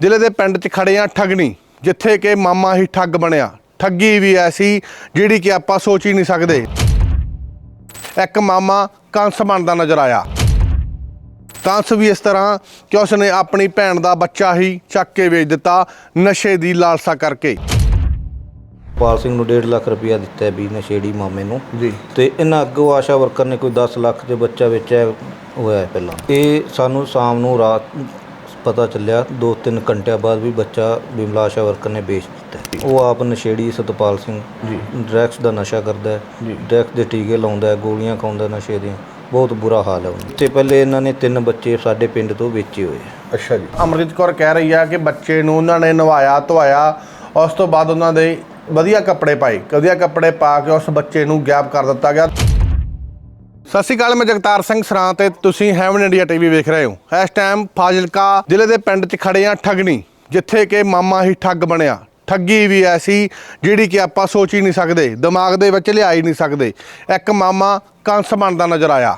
ਜ਼ਿਲ੍ਹੇ ਦੇ ਪਿੰਡ 'ਚ ਖੜੇ ਆ ਠੱਗਣੀ ਜਿੱਥੇ ਕਿ ਮਾਮਾ ਹੀ ਠੱਗ ਬਣਿਆ। ਠੱਗੀ ਵੀ ਐਸੀ ਜਿਹੜੀ ਕਿ ਆਪਾਂ ਸੋਚ ਹੀ ਨਹੀਂ ਸਕਦੇ। ਇੱਕ ਮਾਮਾ ਕੰਸ ਬਣਦਾ ਨਜ਼ਰ ਆਇਆ। ਕੰਸ ਵੀ ਇਸ ਤਰ੍ਹਾਂ ਕਿ ਉਸਨੇ ਆਪਣੀ ਭੈਣ ਦਾ ਬੱਚਾ ਹੀ ਚੱਕ ਕੇ ਵੇਚ ਦਿੱਤਾ ਨਸ਼ੇ ਦੀ ਲਾਲਸਾ ਕਰਕੇ। ਪਾਲ ਸਿੰਘ ਨੂੰ 1.5 ਲੱਖ ਰੁਪਇਆ ਦਿੱਤਾ ਵੀ ਨਸ਼ੇੜੀ ਮਾਮੇ ਨੂੰ। ਜੀ। ਤੇ ਇਹਨਾਂ ਅੱਗੋਂ ਆਸ਼ਾ ਵਰਕਰ ਨੇ ਕੋਈ 10 ਲੱਖ ਦੇ ਬੱਚਾ ਵੇਚਿਆ ਹੋਇਆ ਹੈ ਪਹਿਲਾਂ। ਇਹ ਸਾਨੂੰ ਸ਼ਾਮ ਨੂੰ ਰਾਤ ਪਤਾ ਚੱਲਿਆ 2-3 ਘੰਟਿਆਂ ਬਾਅਦ ਵੀ ਬੱਚਾ ਬਿਮਲਾ ਆਸ਼ਾ ਵਰਕਰ ਨੇ ਵੇਚ ਦਿੱਤਾ। ਉਹ ਆਪ ਨਸ਼ੇੜੀ ਸਤਪਾਲ ਸਿੰਘ ਜੀ। ਡਰੈਗਸ ਦਾ ਨਸ਼ਾ ਕਰਦਾ ਹੈ ਜੀ। ਡਰੈਗਸ ਦੇ ਟੀਕੇ ਲਾਉਂਦਾ ਹੈ ਗੋਲੀਆਂ ਖਾਉਂਦਾ ਨਸ਼ੇ ਦੀਆਂ। ਬਹੁਤ ਬੁਰਾ ਹਾਲ ਹੈ ਉਹਨਾਂ। ਤੇ ਪਹਿਲੇ ਇਹਨਾਂ ਨੇ ਤਿੰਨ ਬੱਚੇ ਸਾਡੇ ਪਿੰਡ ਤੋਂ ਵੇਚੇ ਹੋਏ ਅੱਛਾ ਜੀ। ਅਮਰਜੀਤ ਕੌਰ ਕਹਿ ਰਹੀ ਆ ਕਿ ਬੱਚੇ ਨੂੰ ਉਹਨਾਂ ਨੇ ਨਵਾਇਆ ਧਵਾਇਆ ਉਸ ਤੋਂ ਬਾਅਦ ਉਹਨਾਂ ਦੇ ਵਧੀਆ ਕੱਪੜੇ ਪਾਏ। ਵਧੀਆ ਕੱਪੜੇ ਪਾ ਕੇ ਉਸ ਬੱਚੇ ਨੂੰ ਗਾਇਬ ਕਰ ਦਿੱਤਾ ਗਿਆ। ਸਤਿ ਸ਼੍ਰੀ ਅਕਾਲ, ਮੈਂ ਜਗਤਾਰ ਸਿੰਘ ਸਰਾਂ ਤੇ ਤੁਸੀਂ ਹੈਵਨ ਇੰਡੀਆ ਟੀਵੀ ਵੇਖ ਰਹੇ ਹੋ। ਇਸ ਟਾਈਮ ਫਾਜ਼ਿਲਕਾ ਜ਼ਿਲ੍ਹੇ ਦੇ ਪਿੰਡ 'ਚ ਖੜੇ ਆ ਠੱਗਣੀ, ਜਿੱਥੇ ਕਿ ਮਾਮਾ ਹੀ ਠੱਗ ਬਣਿਆ। ਠੱਗੀ ਵੀ ਐਸੀ ਜਿਹੜੀ ਕਿ ਆਪਾਂ ਸੋਚ ਹੀ ਨਹੀਂ ਸਕਦੇ, ਦਿਮਾਗ ਦੇ ਵਿੱਚ ਲਿਆ ਹੀ ਨਹੀਂ ਸਕਦੇ। ਇੱਕ ਮਾਮਾ ਕੰਸ ਬਣਦਾ ਨਜ਼ਰ ਆਇਆ।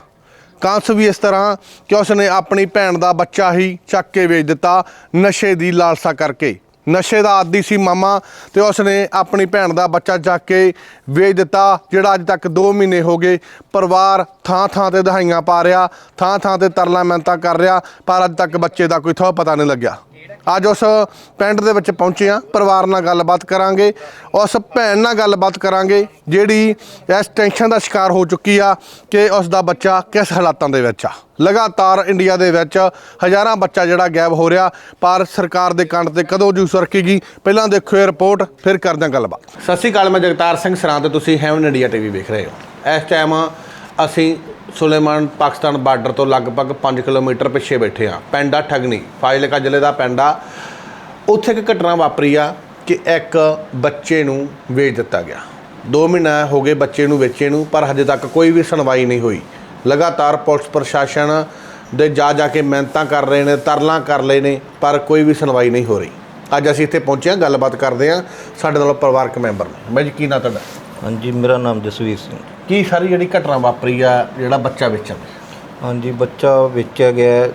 ਕੰਸ ਵੀ ਇਸ ਤਰ੍ਹਾਂ ਕਿ ਉਸਨੇ ਆਪਣੀ ਭੈਣ ਦਾ ਬੱਚਾ ਹੀ ਚੱਕ ਕੇ ਵੇਚ ਦਿੱਤਾ ਨਸ਼ੇ ਦੀ ਲਾਲਸਾ ਕਰਕੇ। ਨਸ਼ੇ ਦਾ ਆਦੀ ਸੀ ਮਾਮਾ ਤੇ ਉਸਨੇ ਆਪਣੀ ਭੈਣ ਦਾ ਬੱਚਾ ਚੱਕ ਕੇ ਵੇਚ ਦਿੱਤਾ, ਜਿਹੜਾ ਅੱਜ ਤੱਕ 2 ਮਹੀਨੇ ਹੋ ਗਏ ਪਰਿਵਾਰ ਥਾਂ ਥਾਂ ਤੇ ਦਹਾਈਆਂ ਪਾ ਰਿਹਾ, ਥਾਂ ਥਾਂ ਤੇ ਤਰਲਾ ਮਿਹਨਤਾਂ ਕਰ ਰਿਹਾ, ਪਰ ਅੱਜ ਤੱਕ ਬੱਚੇ ਦਾ ਕੋਈ ਥੋ ਪਤਾ ਨਹੀਂ ਲੱਗਿਆ। ਅੱਜ ਉਸ ਪਿੰਡ ਦੇ ਵਿੱਚ ਪਹੁੰਚੇ ਆ ਪਰਿਵਾਰ ਨਾਲ ਗੱਲਬਾਤ ਕਰਾਂਗੇ। ਉਸ ਭੈਣ ਨਾਲ ਗੱਲਬਾਤ ਕਰਾਂਗੇ, ਜਿਹੜੀ ਇਸ ਟੈਨਸ਼ਨ ਦਾ ਸ਼ਿਕਾਰ ਹੋ ਚੁੱਕੀ ਆ ਕਿ ਉਸ ਦਾ ਬੱਚਾ ਕਿਸ ਹਾਲਾਤਾਂ ਦੇ ਵਿੱਚ ਆ। ਲਗਾਤਾਰ ਇੰਡੀਆ ਦੇ ਵਿੱਚ ਹਜ਼ਾਰਾਂ ਬੱਚਾ ਜਿਹੜਾ ਗਾਇਬ ਹੋ ਰਿਹਾ, ਪਰ ਸਰਕਾਰ ਦੇ ਕੰਨ ਤੇ ਕਦੋਂ ਜੂ ਸਰਕੇਗੀ ਪਹਿਲਾਂ ਦੇਖੋ ਇਹ ਰਿਪੋਰਟ ਫਿਰ ਕਰਦੇ ਹਾਂ ਗੱਲਬਾਤ। ਸਤਿ ਸ਼੍ਰੀ ਅਕਾਲ, ਮੈਂ ਜਗਤਾਰ ਸਿੰਘ ਸਰਾਂ ਤੇ ਤੁਸੀਂ ਹੈਵਨ ਇੰਡੀਆ ਟੀਵੀ ਵੇਖ ਰਹੇ ਹੋ। ਇਸ ਟਾਈਮ ਅਸੀਂ ਸੁਲੇਮਾਨ ਪਾਕਿਸਤਾਨ ਬਾਰਡਰ ਤੋਂ ਲਗਭਗ 5 ਕਿਲੋਮੀਟਰ ਪਿੱਛੇ ਬੈਠੇ ਆ। ਪਿੰਡ ਆ ਠਗਨੀ। ਫਾਜ਼ਿਲਕਾ ਜ਼ਿਲ੍ਹੇ ਦਾ ਪਿੰਡ ਆ। ਉੱਥੇ ਇੱਕ ਘਟਨਾ ਵਾਪਰੀ ਆ ਕਿ ਇੱਕ ਬੱਚੇ ਨੂੰ ਵੇਚ ਦਿੱਤਾ ਗਿਆ। 2 ਮਹੀਨਾ ਹੋ ਗਏ ਬੱਚੇ ਨੂੰ ਵੇਚੇ ਨੂੰ, ਪਰ ਹਜੇ ਤੱਕ ਕੋਈ ਵੀ ਸੁਣਵਾਈ ਨਹੀਂ ਹੋਈ। ਲਗਾਤਾਰ ਪੁਲਿਸ ਪ੍ਰਸ਼ਾਸਨ ਦੇ ਜਾ ਜਾ ਕੇ ਮਿਹਨਤਾਂ ਕਰ ਰਹੇ ਨੇ, ਤਰਲਾਂ ਕਰ ਲਏ ਨੇ, ਪਰ ਕੋਈ ਵੀ ਸੁਣਵਾਈ ਨਹੀਂ ਹੋ ਰਹੀ। ਅੱਜ ਅਸੀਂ ਇੱਥੇ ਪਹੁੰਚੇ ਹਾਂ ਗੱਲਬਾਤ ਕਰਦੇ ਹਾਂ ਸਾਡੇ ਨਾਲ ਪਰਿਵਾਰਕ ਮੈਂਬਰ ਨੇ। ਮੈਂ ਜੀ, ਕੀ ਨਾਂ ਤੁਹਾਡਾ? ਹਾਂਜੀ, ਮੇਰਾ ਨਾਮ ਜਸਵੀਰ ਸਿੰਘ। ਕੀ ਸਾਰੀ ਜਿਹੜੀ ਘਟਨਾ ਵਾਪਰੀ ਆ ਜਿਹੜਾ ਬੱਚਾ ਵੇਚਣ ਹਾਂਜੀ ਬੱਚਾ ਵੇਚਿਆ ਗਿਆ ਹੈ,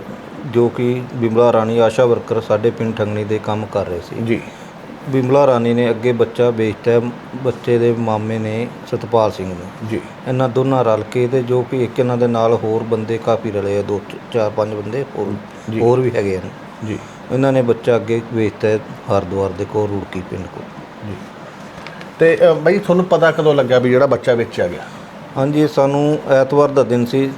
ਜੋ ਕਿ ਬਿਮਲਾ ਰਾਣੀ ਆਸ਼ਾ ਵਰਕਰ ਸਾਡੇ ਪਿੰਡ ਠੰਗਣੀ ਦੇ ਕੰਮ ਕਰ ਰਹੇ ਸੀ। ਜੀ। ਬਿਮਲਾ ਰਾਣੀ ਨੇ ਅੱਗੇ ਬੱਚਾ ਵੇਚਤਾ ਹੈ, ਬੱਚੇ ਦੇ ਮਾਮੇ ਨੇ ਸਤਪਾਲ ਸਿੰਘ ਨੂੰ। ਜੀ। ਇਹਨਾਂ ਦੋਨਾਂ ਰਲ ਕੇ ਤੇ ਜੋ ਕਿ ਇੱਕ ਇਹਨਾਂ ਦੇ ਨਾਲ ਹੋਰ ਬੰਦੇ ਕਾਫੀ ਰਲੇ ਆ ਦੋ ਚਾਰ ਪੰਜ ਬੰਦੇ ਹੋਰ ਜੀ। ਹੋਰ ਵੀ ਹੈਗੇ ਹਨ ਜੀ। ਇਹਨਾਂ ਨੇ ਬੱਚਾ ਅੱਗੇ ਵੇਚਤਾ ਹੈ ਹਰਿਦੁਆਰ ਦੇ ਕੋਲ ਰੁੜਕੀ ਪਿੰਡ ਕੋਲ। ਜੀ। ਤੇ ਅ, ਬਈ ਤੁਹਾਨੂੰ ਪਤਾ ਕਦੋਂ ਲੱਗਾ ਵੀ ਜਿਹੜਾ ਬੱਚਾ ਵੇਚਿਆ ਗਿਆ? ਹਾਂਜੀ ਸਾਨੂੰ ਐਤਵਾਰ ਦਾ ਦਿਨ ਸੀ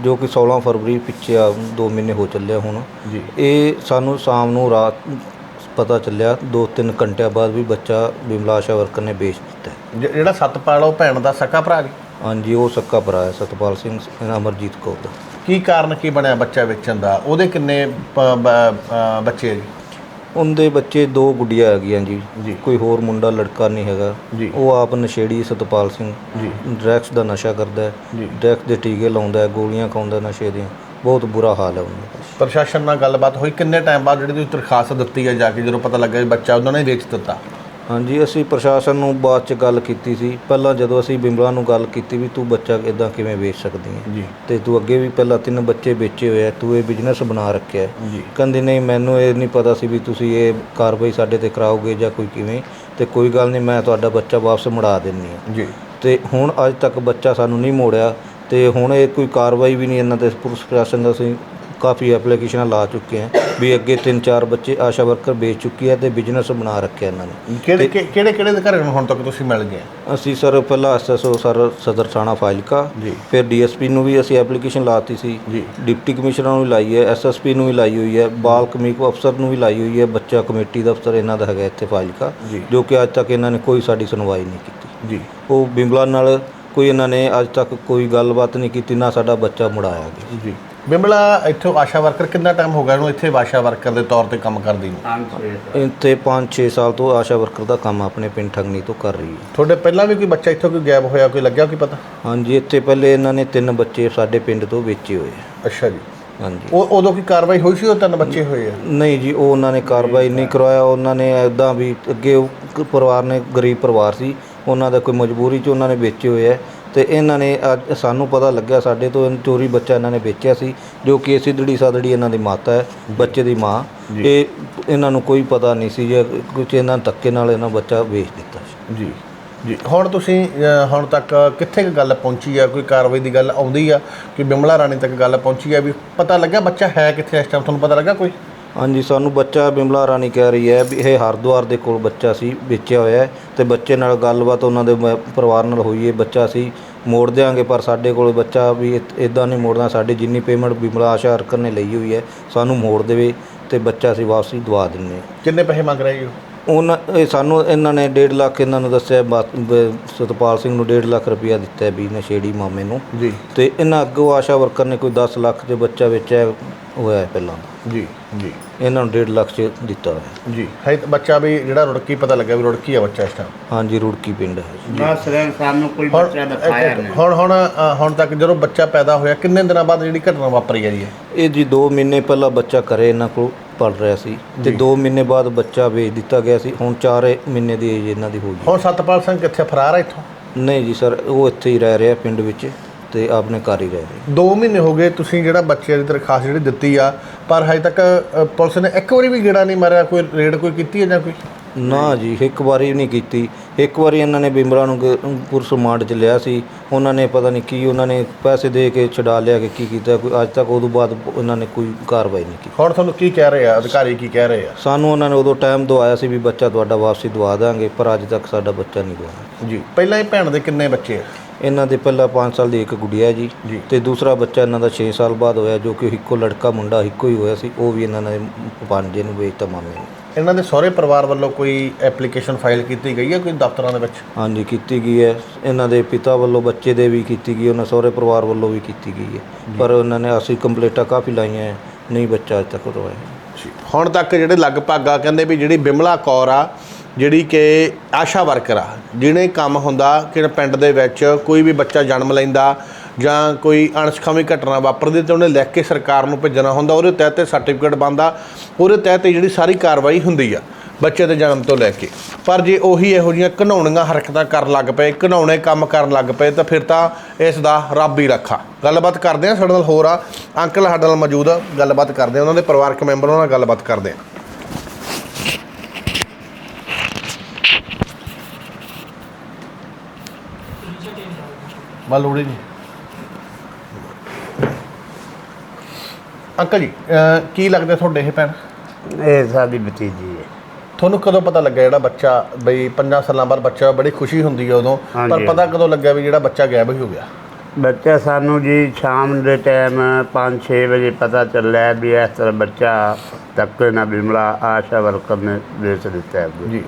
ਜੋ ਕਿ 16 ਫਰਵਰੀ ਪਿੱਛੇ ਆ 2 ਮਹੀਨੇ ਹੋ ਚੱਲਿਆ ਹੁਣ। ਜੀ। ਇਹ ਸਾਨੂੰ ਸ਼ਾਮ ਨੂੰ ਰਾਤ ਪਤਾ ਚੱਲਿਆ 2-3 ਘੰਟਿਆਂ ਬਾਅਦ ਵੀ ਬੱਚਾ ਬਿਮਲਾ ਆਸ਼ਾ ਵਰਕਰ ਨੇ ਵੇਚ ਦਿੱਤਾ। ਹੈ। ਜ- ਜਿਹੜਾ ਸਤਪਾਲ ਉਹ ਭੈਣ ਦਾ ਸਕਾ ਭਰਾ ਜੀ? ਹਾਂਜੀ ਉਹ ਸੱਕਾ ਭਰਾ ਹੈ ਸਤਪਾਲ ਸਿੰਘ ਇਹਨਾਂ ਅਮਰਜੀਤ ਕੌਰ ਦਾ। ਕੀ ਕਾਰਨ ਕੀ ਬਣਿਆ ਬੱਚਾ ਵੇਚਣ ਦਾ? ਉਹਦੇ ਕਿੰਨੇ ਪ- ਬ- ਅ, ਬੱਚੇ ਆ ਜੀ? ਉਹਦੇ ਬੱਚੇ ਦੋ ਗੁੱਡੀਆਂ ਹੈਗੀਆਂ ਜੀ। ਜੀ। ਕੋਈ ਹੋਰ ਮੁੰਡਾ ਲੜਕਾ ਨਹੀਂ ਹੈਗਾ। ਜੀ। ਉਹ ਆਪ ਨਸ਼ੇੜੀ ਸਤਪਾਲ ਸਿੰਘ। ਜੀ। ਡਰੈਗਸ ਦਾ ਨਸ਼ਾ ਕਰਦਾ ਹੈ। ਜੀ। ਡਰੈਗਸ ਦੇ ਟੀਕੇ ਲਾਉਂਦਾ ਹੈ ਗੋਲੀਆਂ ਖਾਉਂਦਾ ਨਸ਼ੇ ਦੀਆਂ। ਬਹੁਤ ਬੁਰਾ ਹਾਲ ਹੈ ਉਹਨਾਂ ਦਾ। ਪ੍ਰਸ਼ਾਸਨ ਨਾਲ ਗੱਲਬਾਤ ਹੋਈ। ਕਿੰਨੇ ਟਾਈਮ ਬਾਅਦ ਜਿਹੜੀ ਤੁਸੀਂ ਦਰਖਾਸਤ ਦਿੱਤੀ ਹੈ ਜਾ ਕੇ ਜਦੋਂ ਪਤਾ ਲੱਗਾ ਵੀ ਬੱਚਾ ਉਹਨਾਂ ਨੇ ਵੇਚ ਦਿੱਤਾ? ਹਾਂਜੀ ਅਸੀਂ ਪ੍ਰਸ਼ਾਸਨ ਨੂੰ ਬਾਅਦ ਚ ਗੱਲ ਕੀਤੀ ਸੀ। ਪਹਿਲਾਂ ਜਦੋਂ ਅਸੀਂ ਬਿਮਲਾ ਨੂੰ ਗੱਲ ਕੀਤੀ ਵੀ ਤੂੰ ਬੱਚਾ ਇਦਾਂ ਕਿਵੇਂ ਵੇਚ ਸਕਦੀ ਹੈ। ਜੀ। ਤੇ ਤੂੰ ਅੱਗੇ ਵੀ ਪਹਿਲਾਂ ਤਿੰਨ ਬੱਚੇ ਵੇਚੇ ਹੋਏ ਆ ਤੂੰ ਇਹ ਬਿਜ਼ਨਸ ਬਣਾ ਰੱਖਿਆ ਹੈ। ਜੀ। ਕਹਿੰਦੀ ਨਹੀਂ ਮੈਨੂੰ ਇਹ ਨਹੀਂ ਪਤਾ ਸੀ ਵੀ ਤੁਸੀਂ ਇਹ ਕਾਰਵਾਈ ਸਾਡੇ ਤੇ ਕਰਾਓਗੇ ਜਾਂ ਕੋਈ ਕਿਵੇਂ। ਤੇ ਕੋਈ ਗੱਲ ਨਹੀਂ ਮੈਂ ਤੁਹਾਡਾ ਬੱਚਾ ਵਾਪਸ ਮੁੜਾ ਦਿੰਨੀ ਆ ਜੀ। ਤੇ ਹੁਣ ਅੱਜ ਤੱਕ ਬੱਚਾ ਸਾਨੂੰ ਨਹੀਂ ਮੋੜਿਆ। ਤੇ ਹੁਣ ਇਹ ਕੋਈ ਕਾਰਵਾਈ ਵੀ ਨਹੀਂ ਇਹਨਾਂ ਤੇ ਪੁਲਿਸ ਪ੍ਰਸ਼ਾਸਨ ਦਾ ਅਸੀਂ ਕਾਫੀ ਐਪਲੀਕੇਸ਼ਨਾਂ ਲਾ ਚੁੱਕੇ ਹਾਂ ਵੀ ਅੱਗੇ ਤਿੰਨ ਚਾਰ ਬੱਚੇ ਆਸ਼ਾ ਵਰਕਰ ਵੇਚ ਚੁੱਕੀ ਹੈ ਤੇ ਬਿਜ਼ਨਸ ਬਣਾ ਰੱਖਿਆ ਇਹਨਾਂ ਨੇ। ਕਿਹੜੇ ਕਿਹੜੇ ਕਿਹੜੇ ਘਰੇ ਨੂੰ ਹੁਣ ਤੱਕ ਤੁਸੀਂ ਮਿਲ ਗਏ? ਅਸੀਂ ਸਰ ਪਹਿਲਾਂ ਐਸਐਸਓ ਸਰ ਸਦਰ ਥਾਣਾ ਫਾਜ਼ਿਲਕਾ। ਜੀ। ਫਿਰ ਡੀਐਸਪੀ ਨੂੰ ਵੀ ਅਸੀਂ ਐਪਲੀਕੇਸ਼ਨ ਲਾਤੀ ਸੀ। ਜੀ। ਡਿਪਟੀ ਕਮਿਸ਼ਨਰ ਨੂੰ ਵੀ ਲਾਈ ਹੈ ਐਸਐਸਪੀ ਨੂੰ ਵੀ ਲਾਈ ਹੋਈ ਹੈ ਬਾਲ ਕਮੀਕ ਅਫਸਰ ਨੂੰ ਵੀ ਲਾਈ ਹੋਈ ਹੈ ਬੱਚਾ ਕਮੇਟੀ ਦਾ ਅਫਸਰ ਇਹਨਾਂ ਦਾ ਹੈਗਾ ਇੱਥੇ ਫਾਜ਼ਿਲਕਾ ਜੀ। ਜੋ ਕਿ ਅੱਜ ਤੱਕ ਇਹਨਾਂ ਨੇ ਕੋਈ ਸਾਡੀ ਸੁਣਵਾਈ ਨਹੀਂ ਕੀਤੀ। ਜੀ। ਉਹ ਬਿਮਲਾ ਨਾਲ ਕੋਈ ਇਹਨਾਂ ਨੇ ਅੱਜ ਤੱਕ ਕੋਈ ਗੱਲਬਾਤ ਨਹੀਂ ਕੀਤੀ ਨਾ ਸਾਡਾ ਬੱਚਾ ਮੁੜਾਇਆ ਗਿਆ। ਜੀ। ਬਿਮਲਾ ਇੱਥੋਂ ਆਸ਼ਾ ਵਰਕਰ ਕਿੰਨਾ ਟਾਈਮ ਹੋ ਗਿਆ ਇਹਨੂੰ ਇੱਥੇ ਆਸ਼ਾ ਵਰਕਰ ਦੇ ਤੌਰ ਤੇ ਕੰਮ ਕਰਦੀ ਨੂੰ? ਇੱਥੇ 5-6 ਸਾਲ। ਤੋਂ ਆਸ਼ਾ ਵਰਕਰ ਦਾ ਕੰਮ ਆਪਣੇ ਪਿੰਡ ਠੰਗਣੀ ਤੋਂ ਕਰ ਰਹੀ ਹੈ। ਤੁਹਾਡੇ ਪਹਿਲਾਂ ਵੀ ਕੋਈ ਬੱਚਾ ਇੱਥੋਂ ਕੋਈ ਗਾਇਬ ਹੋਇਆ ਕੋਈ ਲੱਗਿਆ ਕੋਈ ਪਤਾ? ਹਾਂਜੀ ਇੱਥੇ ਪਹਿਲੇ ਇਹਨਾਂ ਨੇ ਤਿੰਨ ਬੱਚੇ ਸਾਡੇ ਪਿੰਡ ਤੋਂ ਵੇਚੇ ਹੋਏ ਆ। ਅੱਛਾ ਜੀ। ਹਾਂਜੀ। ਉਹ ਉਦੋਂ ਕੀ ਕਾਰਵਾਈ ਹੋਈ ਸੀ ਉਹ ਤਿੰਨ ਬੱਚੇ ਹੋਏ ਆ? ਨਹੀਂ ਜੀ ਉਹ ਉਹਨਾਂ ਨੇ ਕਾਰਵਾਈ ਨਹੀਂ ਕਰਵਾਇਆ ਉਹਨਾਂ ਨੇ ਐਦਾਂ ਵੀ ਅੱਗੇ ਉਹ ਪਰਿਵਾਰ ਨੇ ਗਰੀਬ ਪਰਿਵਾਰ ਸੀ ਉਹਨਾਂ ਦਾ ਕੋਈ ਮਜਬੂਰੀ 'ਚ ਉਹਨਾਂ ਨੇ ਵੇਚੇ ਹੋਏ ਹੈ ਤੇ ਇਹਨਾਂ ਨੇ ਅੱਜ ਸਾਨੂੰ ਪਤਾ ਲੱਗਿਆ ਸਾਡੇ ਤੋਂ ਚੋਰੀ ਬੱਚਾ ਇਹਨਾਂ ਨੇ ਵੇਚਿਆ ਸੀ ਜੋ ਕਿ ਸਿੱਧੜੀ ਸਾਦੜੀ ਇਹਨਾਂ ਦੀ ਮਾਤਾ ਹੈ ਬੱਚੇ ਦੀ ਮਾਂ। ਇਹ ਇਹਨਾਂ ਨੂੰ ਕੋਈ ਪਤਾ ਨਹੀਂ ਸੀ ਜੇ ਕੁਝ ਇਹਨਾਂ ਧੱਕੇ ਨਾਲ ਇਹਨਾਂ ਬੱਚਾ ਵੇਚ ਦਿੱਤਾ ਸੀ। ਜੀ ਜੀ। ਹੁਣ ਤੁਸੀਂ ਹੁਣ ਤੱਕ ਕਿੱਥੇ ਕੁ ਗੱਲ ਪਹੁੰਚੀ ਆ? ਕੋਈ ਕਾਰਵਾਈ ਦੀ ਗੱਲ ਆਉਂਦੀ ਆ? ਕਿ ਬਿਮਲਾ ਰਾਣੀ ਤੱਕ ਗੱਲ ਪਹੁੰਚੀ ਆ ਵੀ ਪਤਾ ਲੱਗਾ ਬੱਚਾ ਹੈ ਕਿੱਥੇ ਇਸ ਟਾਈਮ ਤੁਹਾਨੂੰ ਪਤਾ ਲੱਗਾ ਕੋਈ? ਹਾਂਜੀ ਸਾਨੂੰ ਬੱਚਾ ਬਿਮਲਾ ਰਾਣੀ ਕਹਿ ਰਹੀ ਹੈ ਵੀ ਇਹ ਹਰਦੁਆਰ ਦੇ ਕੋਲ ਬੱਚਾ ਸੀ ਵੇਚਿਆ ਹੋਇਆ ਹੈ ਤੇ ਬੱਚੇ ਨਾਲ ਗੱਲਬਾਤ ਉਹਨਾਂ ਦੇ ਮ- ਪਰਿਵਾਰ ਨਾਲ ਹੋਈ ਹੈ ਬੱਚਾ ਸੀ ਮੋੜ ਦਿਆਂਗੇ ਪਰ ਸਾਡੇ ਕੋਲ ਬੱਚਾ ਵੀ ਇਦਾਂ ਨਹੀਂ ਮੋੜਨਾ ਸਾਡੀ ਜਿੰਨੀ ਪੇਮੈਂਟ ਬਿਮਲਾ ਆਸ਼ਾ ਹਰਕਰ ਨੇ ਲਈ ਹੋਈ ਹੈ ਸਾਨੂੰ ਮੋੜ ਦੇਵੇ ਤੇ ਬੱਚਾ ਅਸੀਂ ਵਾਪਸੀ ਦਵਾ ਦਿੰਨੇ ਹਾਂ। ਕਿੰਨੇ ਪੈਸੇ ਮੰਗ ਰਹੇ ਹੋ? ਉਹਨਾਂ ਇਹ ਸਾਨੂੰ ਇਹਨਾਂ ਨੇ 1.5 ਲੱਖ ਇਹਨਾਂ ਨੂੰ ਦੱਸਿਆ ਸਤਪਾਲ ਸਿੰਘ ਨੂੰ 1.5 ਲੱਖ ਰੁਪਇਆ ਦਿੱਤਾ ਵੀ ਨਸ਼ੇੜੀ ਮਾਮੇ ਨੂੰ। ਜੀ। ਤੇ ਇਹਨਾਂ ਅੱਗੋਂ ਆਸ਼ਾ ਵਰਕਰ ਨੇ ਕੋਈ 10 ਲੱਖ ਚ ਬੱਚਾ ਵੇਚਿਆ ਹੋਇਆ ਹੈ ਪਹਿਲਾਂ ਜੀ ਜੀ। ਇਹਨਾਂ ਨੂੰ 1.5 ਲੱਖ ਚ ਦਿੱਤਾ ਹੋਇਆ। ਜੀ ਹੈ ਬੱਚਾ ਵੀ ਜਿਹੜਾ ਰੁੜਕੀ ਪਤਾ ਲੱਗਾ ਵੀ ਰੁੜਕੀ ਆ ਬੱਚਾ ਇਸ ਟਾਈਮ ਹਾਂਜੀ ਰੁੜਕੀ ਪਿੰਡ ਹੈ। ਬਸ ਰਹਿਣ ਸਾਨੂੰ ਕੋਈ ਬੱਚਾ ਦਿਖਾਇਆ ਨਹੀਂ। ਹੁਣ ਹੁਣ ਅ, ਹੁਣ ਤੱਕ ਜਦੋਂ ਬੱਚਾ ਪੈਦਾ ਹੋਇਆ ਕਿੰਨੇ ਦਿਨਾਂ ਬਾਅਦ ਜਿਹੜੀ ਘਟਨਾ ਵਾਪਰੀ ਹੈ ਜੀ? ਇਹ? ਇਹ ਜੀ 2 ਮਹੀਨੇ ਪਹਿਲਾਂ ਬੱਚਾ ਘਰੇ ਇਹਨਾਂ ਕੋਲ ਪਲ ਰਿਹਾ ਸੀ ਤੇ 2 ਮਹੀਨੇ ਬਾਅਦ ਬੱਚਾ ਵੇਚ ਦਿੱਤਾ ਗਿਆ ਸੀ। ਹੁਣ 4 ਮਹੀਨੇ ਦੀ ਏਜ ਇਹਨਾਂ ਦੀ ਹੋ ਗਈ। ਹੁਣ ਸਤਪਾਲ ਸਿੰਘ ਕਿੱਥੇ ਫਰਾਰ ਹੈ ਇੱਥੋਂ? ਨਹੀਂ ਜੀ ਸਰ ਉਹ ਇੱਥੇ ਹੀ ਰਹਿ ਰਿਹਾ ਪਿੰਡ ਵਿੱਚ। ਤੇ ਆਪਣੇ ਘਰ ਹੀ ਰਹਿ 2 ਮਹੀਨੇ ਹੋ ਗਏ ਤੁਸੀਂ ਜਿਹੜਾ ਬੱਚੇ ਦੀ ਦਰਖਾਸਤ ਜਿਹੜੀ ਦਿੱਤੀ ਆ ਪਰ ਹਜੇ ਤੱਕ ਅ, ਪੁਲਿਸ ਨੇ ਇੱਕ ਵਾਰੀ ਵੀ ਗੇੜਾ ਨਹੀਂ ਮਾਰਿਆ ਕੋਈ ਰੇਡ ਕੋਈ ਕੀਤੀ ਹੈ ਜਾਂ ਕੋਈ? ਨਾ ਜੀ ਇੱਕ ਵਾਰੀ ਵੀ ਨਹੀਂ ਕੀਤੀ। ਇੱਕ ਵਾਰੀ ਇਹਨਾਂ ਨੇ ਬਿਮਰਾ ਨੂੰ ਗ- ਪੁਲਿਸ ਰਿਮਾਂਡ 'ਚ ਲਿਆ ਸੀ। ਉਹਨਾਂ ਨੇ ਪਤਾ ਨਹੀਂ ਕੀ ਉਹਨਾਂ ਨੇ ਪੈਸੇ ਦੇ ਕੇ ਛਡਾ ਲਿਆ ਕਿ ਕੀ ਕੀਤਾ ਕੋਈ ਅੱਜ ਤੱਕ ਉਦੋਂ ਬਾਅਦ ਉਹਨਾਂ ਨੇ ਕੋਈ ਕਾਰਵਾਈ ਨਹੀਂ ਕੀਤੀ। ਹੁਣ ਤੁਹਾਨੂੰ ਕੀ ਕਹਿ ਰਹੇ ਆ? ਅਧਿਕਾਰੀ ਕੀ ਕਹਿ ਰਹੇ ਆ? ਸਾਨੂੰ ਉਹਨਾਂ ਨੇ ਉਦੋਂ ਟਾਈਮ ਦਵਾਇਆ ਸੀ ਵੀ ਬੱਚਾ ਤੁਹਾਡਾ ਵਾਪਸੀ ਦਵਾ ਦਾਂਗੇ ਪਰ ਅੱਜ ਤੱਕ ਸਾਡਾ ਬੱਚਾ ਨਹੀਂ ਦਵਾਇਆ। ਜੀ ਪਹਿਲਾਂ ਹੀ ਭੈਣ ਦੇ ਕਿੰਨੇ ਬੱਚੇ ਆ? ਇਹਨਾਂ ਦੇ ਪਹਿਲਾਂ 5 ਸਾਲ ਦੀ ਇੱਕ ਗੁੜੀਆ ਜੀ ਜੀ। ਤੇ ਦੂਸਰਾ ਬੱਚਾ ਇਹਨਾਂ ਦਾ 6 ਸਾਲ ਬਾਅਦ ਹੋਇਆ ਜੋ ਕਿ ਇੱਕੋ ਲੜਕਾ ਮੁੰਡਾ ਇੱਕੋ ਹੀ ਹੋਇਆ ਸੀ ਉਹ ਵੀ ਇਹਨਾਂ ਨੇ ਪਾਂਜੇ ਨੂੰ ਵੇਚਤਾ ਮਾਮੇ ਨੂੰ। ਇਹਨਾਂ ਦੇ ਸਹੁਰੇ ਪਰਿਵਾਰ ਵੱਲੋਂ ਕੋਈ ਐਪਲੀਕੇਸ਼ਨ ਫਾਈਲ ਕੀਤੀ ਗਈ ਹੈ ਕੋਈ ਦਫ਼ਤਰਾਂ ਦੇ ਵਿੱਚ? ਹਾਂਜੀ ਕੀਤੀ ਗਈ ਹੈ। ਇਹਨਾਂ ਦੇ ਪਿਤਾ ਵੱਲੋਂ ਬੱਚੇ ਦੇ ਵੀ ਕੀਤੀ ਗਈ ਉਹਨਾਂ ਸਹੁਰੇ ਪਰਿਵਾਰ ਵੱਲੋਂ ਵੀ ਕੀਤੀ ਗਈ ਹੈ। ਪਰ ਉਹਨਾਂ ਨੇ ਅਸੀਂ ਕੰਪਲੇਂਟਾਂ ਕਾਫੀ ਲਾਈਆਂ ਹੈ, ਨਹੀਂ ਬੱਚਾ ਅਜੇ ਤੱਕ ਰੋਇਆ ਹੁਣ ਤੱਕ ਜਿਹੜੇ ਲਗਭਗ ਆ ਕਹਿੰਦੇ ਵੀ ਜਿਹੜੀ ਬਿਮਲਾ ਕੌਰ ਆ ਜਿਹੜੀ ਕਿ ਆਸ਼ਾ ਵਰਕਰ ਆ, ਜਿਹਨੇ ਕੰਮ ਹੁੰਦਾ ਕਿ ਪਿੰਡ ਦੇ ਵਿੱਚ ਕੋਈ ਵੀ ਬੱਚਾ ਜਨਮ ਲੈਂਦਾ ਜਾਂ ਕੋਈ ਅਣਸਖਾਵੀ ਘਟਨਾ ਵਾਪਰਦੀ ਤੇ ਉਹਨੇ ਲਿਖ ਕੇ ਸਰਕਾਰ ਨੂੰ ਭੇਜਣਾ ਹੁੰਦਾ, ਉਹਦੇ ਤਹਿਤ ਤੇ ਸਰਟੀਫਿਕੇਟ ਬਣਦਾ, ਉਹਦੇ ਤਹਿਤ ਤੇ ਜਿਹੜੀ ਸਾਰੀ ਕਾਰਵਾਈ ਹੁੰਦੀ ਆ ਬੱਚੇ ਦੇ ਜਨਮ ਤੋਂ ਲੈ ਕੇ। ਪਰ ਜੇ ਉਹੀ ਇਹੋ ਜਿਹੀਆਂ ਘਨਾਉਣੀਆਂ ਹਰਕਤਾਂ ਕਰਨ ਲੱਗ ਪਏ ਘਨਾਉਣੇ ਕੰਮ ਕਰਨ ਲੱਗ ਪਏ, ਤਾਂ ਫਿਰ ਤਾਂ ਇਸ ਦਾ ਰੱਬ ਹੀ ਰੱਖਾ। ਗੱਲਬਾਤ ਕਰਦੇ ਆ ਸਾਡੇ ਨਾਲ ਹੋਰ ਆ, ਅੰਕਲ ਸਾਡੇ ਨਾਲ ਮੌਜੂਦ ਆ, ਗੱਲਬਾਤ ਕਰਦੇ ਆ ਉਹਨਾਂ ਦੇ ਪਰਿਵਾਰਕ ਮੈਂਬਰਾਂ ਨਾਲ ਗੱਲਬਾਤ ਕਰਦੇ ਆ ਮਲੋੜੀ ਜੀ ਅੰਕਲ ਜੀ ਅਹ ਕੀ ਲੱਗਦਾ ਤੁਹਾਡੇ ਇਹ ਭੈਣ? ਇਹ ਸਾਡੀ ਭਤੀਜੀ ਹੈ। ਤੁਹਾਨੂੰ ਕਦੋਂ ਪਤਾ ਲੱਗਿਆ ਜਿਹੜਾ ਬੱਚਾ ਬਈ 5 ਸਾਲਾਂ ਬਾਅਦ ਬੱਚਾ ਬੜੀ ਖੁਸ਼ੀ ਹੁੰਦੀ ਹੈ ਉਦੋਂ? ਪਰ ਹਾਂਜੀ। ਪਤਾ ਕਦੋਂ ਲੱਗਿਆ ਵੀ ਜਿਹੜਾ ਬੱਚਾ ਗਾਇਬ ਹੀ ਹੋ ਗਿਆ? ਬੱਚਾ ਸਾਨੂੰ ਜੀ ਸ਼ਾਮ ਦੇ ਟਾਈਮ 5-6 ਵਜੇ ਪਤਾ ਚੱਲਿਆ ਵੀ ਇਸ ਤਰ੍ਹਾਂ ਬੱਚਾ ਧੱਕੇ ਨਾਲ ਬਿਮਲਾ ਆਸ਼ਾ ਵਰਕਰ ਨੇ ਵੇਚ ਦਿੱਤਾ ਹੈ। ਅੱਗੇ। ਜੀ।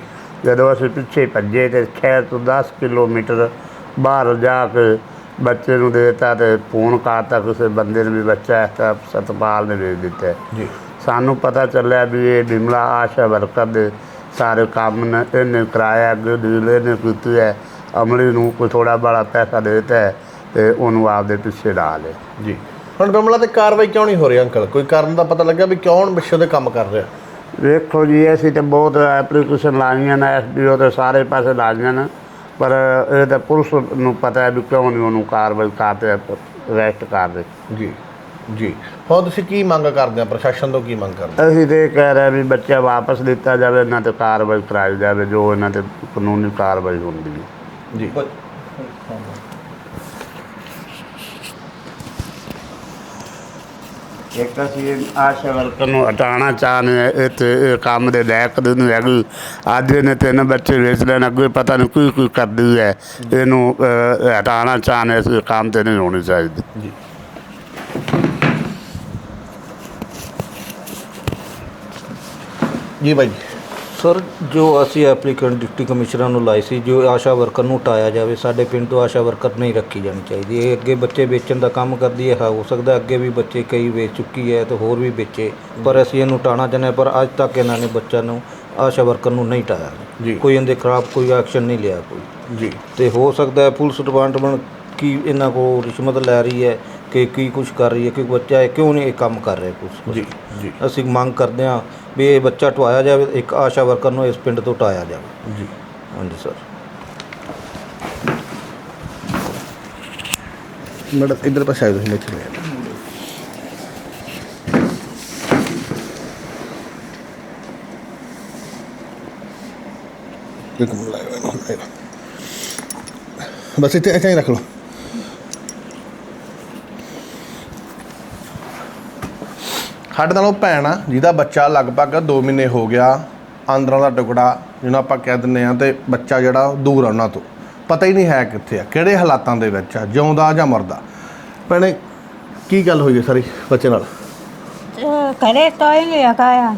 ਜਦੋਂ ਅਸੀਂ ਪਿੱਛੇ ਭੱਜੇ ਤੇ ਖੈਰ ਤੋਂ 10 ਕਿਲੋਮੀਟਰ ਬਾਹਰ ਜਾ ਕੇ ਬੱਚੇ ਨੂੰ ਦੇਤਾ ਤੇ ਫੋਨ ਕਰਤਾ ਕਿਸੇ ਬੰਦੇ ਨੇ ਵੀ ਬੱਚਾ ਇਸ ਤਰ੍ਹਾਂ ਸਤਪਾਲ ਨੇ ਵੇਚ ਦਿੱਤਾ। ਜੀ। ਸਾਨੂੰ ਪਤਾ ਚੱਲਿਆ ਵੀ ਇਹ ਬਿਮਲਾ ਆਸ਼ਾ ਵਰਕਰ ਦੇ ਸਾਰੇ ਕੰਮ ਨੇ ਇਹਨੇ ਕਰਾਇਆ ਅੱਗੇ ਡੀਲ ਇਹਨੇ ਕੀਤੀ ਹੈ। ਅਮਲੀ ਨੂੰ ਕੋਈ ਥੋੜਾ ਬੜਾ ਪੈਸਾ ਦੇ ਦਿੱਤਾ ਤੇ ਉਹਨੂੰ ਆਪਦੇ ਪਿੱਛੇ ਲਾ ਲਏ। ਜੀ। ਹੁਣ ਬਿਮਲਾ ਤੇ ਕਾਰਵਾਈ ਕਿਉਂ ਨਹੀਂ ਹੋ ਰਹੀ ਅੰਕਲ? ਕੋਈ ਕਾਰਨ ਦਾ ਪਤਾ ਲੱਗਿਆ ਵੀ ਕੌਣ ਵਿਸ਼ੇ ਦੇ ਕੰਮ ਕਰ ਰਿਹਾ? ਵੇਖੋ ਜੀ ਅਸੀਂ ਤੇ ਬਹੁਤ ਐਪਲੀਕੇਸ਼ਨ ਲਾਈਆਂ ਨੇ ਐਸਡੀਓ ਤੇ ਸਾਰੇ ਪਾਸੇ ਲਾਈਆਂ ਨੇ। ਪਰ ਇਹ ਤਾਂ ਪੁਲਿਸ ਨੂੰ ਪਤਾ ਹੈ ਵੀ ਕਿਉਂ ਨਹੀਂ ਉਹਨੂੰ ਕਾਰਵਾਈ ਕਰਦੇ ਅਰੈਸਟ ਕਰਦੇ ਜੀ ਜੀ। ਹੁਣ ਤੁਸੀਂ ਕੀ ਮੰਗ ਕਰਦੇ ਆ ਪ੍ਰਸ਼ਾਸਨ ਤੋਂ ਕੀ ਮੰਗ ਕਰਦੇ ਅਸੀਂ ਤੇ ਇਹ ਕਹਿ ਰਹੇ ਵੀ ਬੱਚਾ ਵਾਪਸ ਦਿੱਤਾ ਜਾਵੇ ਇਹਨਾਂ ਤੇ ਕਾਰਵਾਈ ਕਰਾਈ ਜਾਵੇ ਜੋ ਇਹਨਾਂ ਤੇ ਕਾਨੂੰਨੀ ਕਾਰਵਾਈ ਹੁੰਦੀ ਹੈ। ਜੀ। ਇੱਕ ਅਸੀਂ ਆਸ਼ਾ ਵਰਕਰ ਨੂੰ ਹਟਾਉਣਾ ਚਾਹੁੰਦੇ ਹਾਂ ਇੱਥੇ ਇਹ ਕੰਮ ਦੇ ਲਾਇਕ ਦੇ ਹੈਗੀ। ਅੱਜ ਇਹਨੇ ਤਿੰਨ ਬੱਚੇ ਵੇਚ ਲੈਣ ਅੱਗੇ ਪਤਾ ਨਹੀਂ ਕੀ ਕੀ ਕਰਦੀ ਹੈ। ਇਹਨੂੰ ਅਹ, ਹਟਾਉਣਾ ਚਾਹੁੰਦੇ ਹਾਂ, ਕੰਮ ਤੇ ਨਹੀਂ ਹੋਣੀ ਚਾਹੀਦੀ। ਜੀ। ਜੀ ਬਾਈ ਸਰ ਜੋ ਅਸੀਂ ਐਪਲੀਕੈਂਟ ਡਿਪਟੀ ਕਮਿਸ਼ਨਰ ਨੂੰ ਲਾਈ ਸੀ ਜੋ ਆਸ਼ਾ ਵਰਕਰ ਨੂੰ ਹਟਾਇਆ ਜਾਵੇ ਸਾਡੇ ਪਿੰਡ ਤੋਂ ਆਸ਼ਾ ਵਰਕਰ ਨਹੀਂ ਰੱਖੀ ਜਾਣੀ ਚਾਹੀਦੀ। ਇਹ ਅੱਗੇ ਬੱਚੇ ਵੇਚਣ ਦਾ ਕੰਮ ਕਰਦੀ ਹੈ ਹਾਂ, ਹੋ ਸਕਦਾ ਅੱਗੇ ਵੀ ਬੱਚੇ ਕਈ ਵੇਚ ਚੁੱਕੀ ਹੈ ਤੇ ਹੋਰ ਵੀ ਵੇਚੇ ਪਰ ਅਸੀਂ ਇਹਨੂੰ ਹਟਾਉਣਾ ਚਾਹੁੰਦੇ ਹਾਂ, ਪਰ ਅੱਜ ਤੱਕ ਇਹਨਾਂ ਨੇ ਬੱਚਾ ਨੂੰ ਆਸ਼ਾ ਵਰਕਰ ਨੂੰ ਨਹੀਂ ਜੀ। ਹਟਾਇਆ ਕੋਈ ਇਹਦੇ ਖਿਲਾਫ ਕੋਈ ਐਕਸ਼ਨ ਨਹੀਂ ਲਿਆ ਕੋਈ। ਜੀ। ਤੇ ਹੋ ਸਕਦਾ ਹੈ ਪੁਲਿਸ ਡਿਪਾਰਟਮੈਂਟ ਕੀ ਇਹਨਾਂ ਕੋਲ ਰਿਸ਼ਵਤ ਲੈ ਰਹੀ ਹੈ ਕਿ ਕੀ ਕੁਝ ਕਰ ਰਹੀ ਹੈ ਕਿ ਬੱਚਾ ਹੈ ਕਿਉਂ ਨਹੀਂ ਇਹ ਕੰਮ ਕਰ ਰਿਹਾ ਕੋਲ? ਜੀ ਜੀ। ਅਸੀਂ ਮੰਗ ਕਰਦੇ ਹਾਂ ਵੀ ਇਹ ਬੱਚਾ ਢਵਾਇਆ ਜਾਵੇ ਇੱਕ ਆਸ਼ਾ ਵਰਕਰ ਨੂੰ ਇਸ ਪਿੰਡ ਤੋਂ ਹਟਾਇਆ ਜਾਵੇ। ਜੀ। ਹਾਂਜੀ ਸਰ। ਮੜ ਇਧਰ ਪਾਸੇ ਆਇਓ ਤੁਸੀਂ ਇੱਥੇ ਇੱਕ ਮਿੰਟ ਲਾਇਓ। ਬਸ ਇੱਥੇ ਇੱਥੇ ਹੀ ਰੱਖ ਲਓ। ਸਾਡੇ ਨਾਲ ਉਹ ਭੈਣ ਆ, ਜਿਹਦਾ ਬੱਚਾ ਲਗਭਗ 2 ਮਹੀਨੇ ਹੋ ਗਿਆ, ਆਂਦਰਾਂ ਦਾ ਟੁਕੜਾ, ਜਿਹਨੂੰ ਆਪਾਂ ਕਹਿ ਦਿੰਦੇ ਆ ਤੇ ਬੱਚਾ ਜਿਹੜਾ ਦੂਰ ਆ ਉਹਨਾਂ ਤੋਂ। ਪਤਾ ਹੀ ਨਹੀਂ ਹੈ ਕਿੱਥੇ ਆ, ਕਿਹੜੇ ਹਾਲਾਤਾਂ ਦੇ ਵਿੱਚ ਆ, ਜਿਉਂਦਾ ਜਾਂ ਮਰਦਾ। ਭੈਣੇ, ਕੀ ਗੱਲ ਹੋਈ ਹੈ ਸਾਰੀ ਬੱਚੇ ਨਾਲ? ਘਰੇ ਤੋਂ ਹੀ ਨਹੀਂ ਹੈਗਾ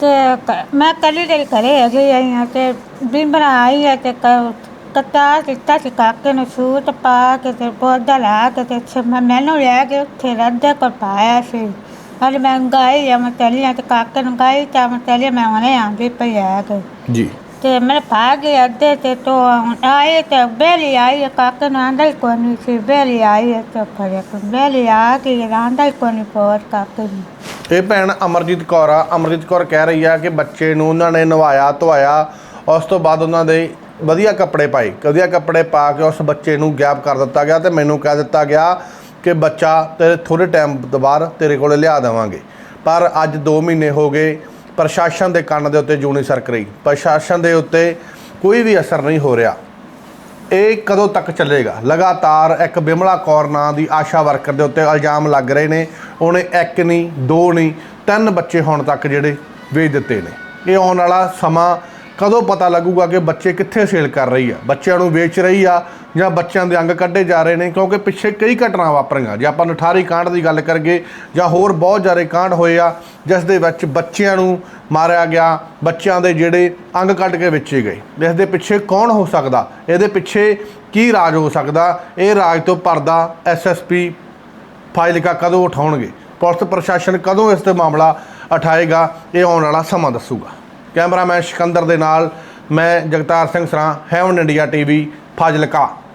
ਤੇ ਕ- ਮੈਂ ਕੱਲੀ ਦੇ ਘਰੇ ਹੈਗੀ ਆਈ ਹਾਂ ਤੇ ਬਿੰਬਰ ਆਈ ਹੈ ਤੇ ਕ- ਕਤਾ ਦਿੱਤਾ ਸੀ ਕਾਕੇ ਨੂੰ ਸੂਟ ਪਾ ਕੇ ਤੇ ਪੌਦਾ ਲਾ ਕੇ ਤੇ ਛ- ਮੈਂ ਮੈਨੂੰ ਲੈ ਕੇ ਉੱਥੇ ਰੱਦੇ ਕੋਲ ਪਾਇਆ ਸੀ। ਹਲ ਮੈਂ ਗਾਈ ਆ ਮੈਂ ਆ ਤੇ ਕਾਕੇ ਨੂੰ ਗਾਈ ਤਾਂ ਮੈਂ ਚੱਲੀ ਮੈਂ ਉਹਨੇ ਆਂਦੀ ਪਈ ਆ ਕੇ। ਜੀ। ਤੇ ਮੇਰੇ ਭਾਗੇ ਅੱਧੇ ਤੇ ਤੋਂ ਆਏ ਤੇ ਬੇਲੀ ਆਈ ਕਾਕੇ ਨੂੰ ਆਂਦਾ ਹੀ ਕੋਈ ਨਹੀਂ ਸੀ ਬੇਲੀ ਆਈ ਤੇ ਫੜਿਆ ਬੇਲੀ ਆ ਕੇ ਆਂਦਾ ਹੀ ਕੋਈ ਨਹੀਂ ਪੋਰ ਕਾਕੇ ਨੂੰ। ਇਹ ਭੈਣ ਅਮਰਜੀਤ ਕੌਰ ਆ ਅਮਰਜੀਤ ਕੌਰ ਕਹਿ ਰਹੀ ਆ ਕਿ ਬੱਚੇ ਨੂੰ ਉਹਨਾਂ ਨੇ ਨਵਾਇਆ ਧਵਾਇਆ ਉਸ ਤੋਂ ਬਾਅਦ ਉਹਨਾਂ ਦੇ ਵਧੀਆ ਕੱਪੜੇ ਪਾਏ। ਵਧੀਆ ਕੱਪੜੇ ਪਾ ਕੇ ਉਸ ਬੱਚੇ ਨੂੰ ਗਾਇਬ ਕਰ ਦਿੱਤਾ ਗਿਆ ਤੇ ਮੈਨੂੰ ਕਹਿ ਦਿੱਤਾ ਗਿਆ ਕਿ ਬੱਚਾ ਤੇਰੇ ਥੋੜੇ ਟਾਈਮ ਤੋਂ ਬਾਅਦ ਤੇਰੇ ਕੋਲੇ ਲਿਆ ਦੇਵਾਂਗੇ। ਪਰ ਅੱਜ 2 ਮਹੀਨੇ ਹੋ ਗਏ, ਪ੍ਰਸ਼ਾਸਨ ਦੇ ਕੰਨ ਦੇ ਉੱਤੇ ਜੂਨੀ ਸਰਕ ਰਹੀ। ਪ੍ਰਸ਼ਾਸਨ ਦੇ ਉੱਤੇ ਕੋਈ ਵੀ ਅਸਰ ਨਹੀਂ ਹੋ ਰਿਹਾ। ਇਹ ਕਦੋਂ ਤੱਕ ਚੱਲੇਗਾ? ਲਗਾਤਾਰ ਇੱਕ ਬਿਮਲਾ ਕੌਰ ਨਾਂ ਦੀ ਆਸ਼ਾ ਵਰਕਰ ਦੇ ਉੱਤੇ ਇਲਜ਼ਾਮ ਲੱਗ ਰਹੇ ਨੇ। ਉਹਨੇ ਇੱਕ ਨਹੀਂ, ਦੋ ਨਹੀਂ, ਤਿੰਨ ਬੱਚੇ ਹੁਣ ਤੱਕ ਜਿਹੜੇ ਵੇਚ ਦਿੱਤੇ ਨੇ। ਇਹ ਆਉਣ ਵਾਲਾ ਸਮਾਂ ਕਦੋਂ ਪਤਾ ਲੱਗੂਗਾ ਕਿ ਬੱਚੇ ਕਿੱਥੇ ਸੇਲ ਕਰ ਰਹੀ ਆ? ਬੱਚਿਆਂ ਨੂੰ ਵੇਚ ਰਹੀ ਆ ਜਾਂ ਬੱਚਿਆਂ ਦੇ ਅੰਗ ਕੱਢੇ ਜਾ ਰਹੇ ਨੇ? ਕਿਉਂਕਿ ਪਿੱਛੇ ਕਈ ਘਟਨਾ ਵਾਪਰੀਆਂ। ਜੇ ਆਪਾਂ ਨਠਾਰੀ ਕਾਂਡ ਦੀ ਗੱਲ ਕਰਗੇ ਜਾਂ ਹੋਰ ਬਹੁਤ ਜ਼ਿਆਦਾ ਕਾਂਡ ਹੋਏ ਆ, ਜਿਸ ਦੇ ਵਿੱਚ ਬੱਚਿਆਂ ਨੂੰ ਮਾਰਿਆ ਗਿਆ, ਬੱਚਿਆਂ ਦੇ ਜਿਹੜੇ ਅੰਗ ਕੱਢ ਕੇ ਵੇਚੇ ਗਏ। ਇਸ ਦੇ ਪਿੱਛੇ ਕੌਣ ਹੋ ਸਕਦਾ? ਇਹਦੇ ਪਿੱਛੇ ਕੀ ਰਾਜ ਹੋ ਸਕਦਾ? ਇਹ ਰਾਜ ਤੋਂ ਪਰਦਾ ਐਸਐਸਪੀ ਫਾਈਲਿਕਾ ਕਦੋਂ ਉਠਾਉਣਗੇ? ਪੁਲਿਸ ਪ੍ਰਸ਼ਾਸਨ ਕਦੋਂ ਇਸ ਤੇ ਮਾਮਲਾ ਉਠਾਏਗਾ? ਇਹ ਆਉਣ ਵਾਲਾ ਸਮਾਂ ਦੱਸੂਗਾ। ਕੈਮਰਾਮੈਨ ਸਿਕੰਦਰ ਦੇ ਨਾਲ ਮੈਂ ਜਗਤਾਰ ਸਿੰਘ ਸਰਾਂ ਹੈਵਨ ਇੰਡੀਆ ਟੀਵੀ ਫਾਜ਼ਿਲਕਾ।